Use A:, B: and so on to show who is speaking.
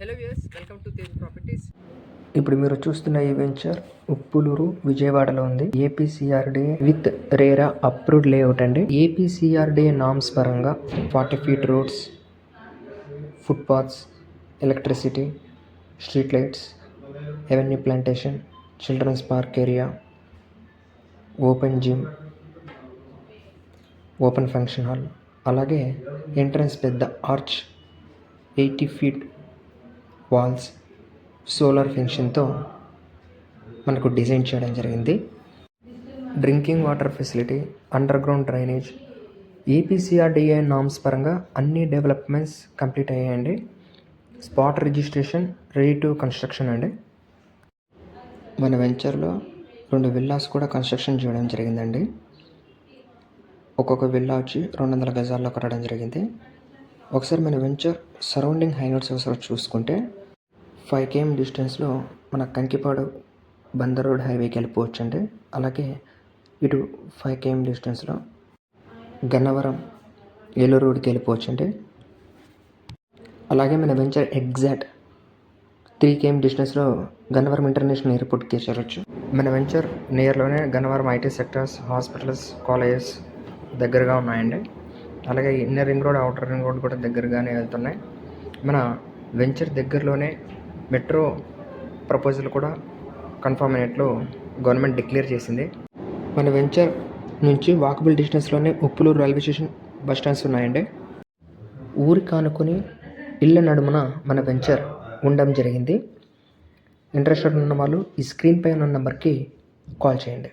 A: Hello viewers welcome to Tej properties
B: ఇప్పుడు మీరు చూస్తున్న ఈ వెంచర్ ఉప్పులూరు విజయవాడలో ఉంది. APCRD with RERA approved layout అండి. ఏపీసీఆర్డీ నామ్స్ పరంగా forty feet roads footpaths electricity street lights avenue plantation children's park area open gym open function hall అలాగే entrance పెద్ద arch eighty feet walls solar ఫెన్షన్తో మనకు design చేయడం జరిగింది. Drinking water facility underground drainage APCRDA norms పరంగా అన్ని developments complete అయ్యాయండి. Spot registration ready to construction అండి. మన వెంచర్లో రెండు విల్లాస్ కూడా కన్స్ట్రక్షన్ చేయడం జరిగిందండి. ఒక్కొక్క విల్లా వచ్చి రెండు వందల గజాల్లో కట్టడం జరిగింది. ఒకసారి మన వెంచర్ సరౌండింగ్ హైనోట్స్ ఒకసారి చూసుకుంటే ఫైవ్ కేఎం డిస్టెన్స్లో మన కంకిపాడు బందర్ రోడ్ హైవేకి వెళ్ళిపోవచ్చు అండి అలాగే ఇటు ఫైవ్ కేఎం డిస్టెన్స్లో గన్నవరం ఏలూరు రోడ్కి వెళ్ళిపోవచ్చు అండి అలాగే మన వెంచర్ ఎగ్జాక్ట్ త్రీ కేఎం డిస్టెన్స్లో గన్నవరం ఇంటర్నేషనల్ ఎయిర్పోర్ట్కి చేరొచ్చు. మన venture నియర్లోనే Gannavaram IT sectors hospitals colleges దగ్గరగా ఉన్నాయండి. అలాగే inner ring road outer ring road కూడా దగ్గరగానే వెళ్తున్నాయి. మన వెంచర్ దగ్గరలోనే మెట్రో ప్రపోజల్ కూడా కన్ఫర్మ్ అయినట్లు గవర్నమెంట్ డిక్లేర్ చేసింది. మన వెంచర్ నుంచి walkable డిస్టెన్స్లోనే Uppuluru railway station bus stands ఉన్నాయండి. ఊరి కానుకొని ఇళ్ళ నడుమున మన వెంచర్ ఉండడం జరిగింది. ఇంట్రెస్టెడ్ ఉన్న వాళ్ళు ఈ స్క్రీన్ పైన ఉన్న నెంబర్కి కాల్ చేయండి.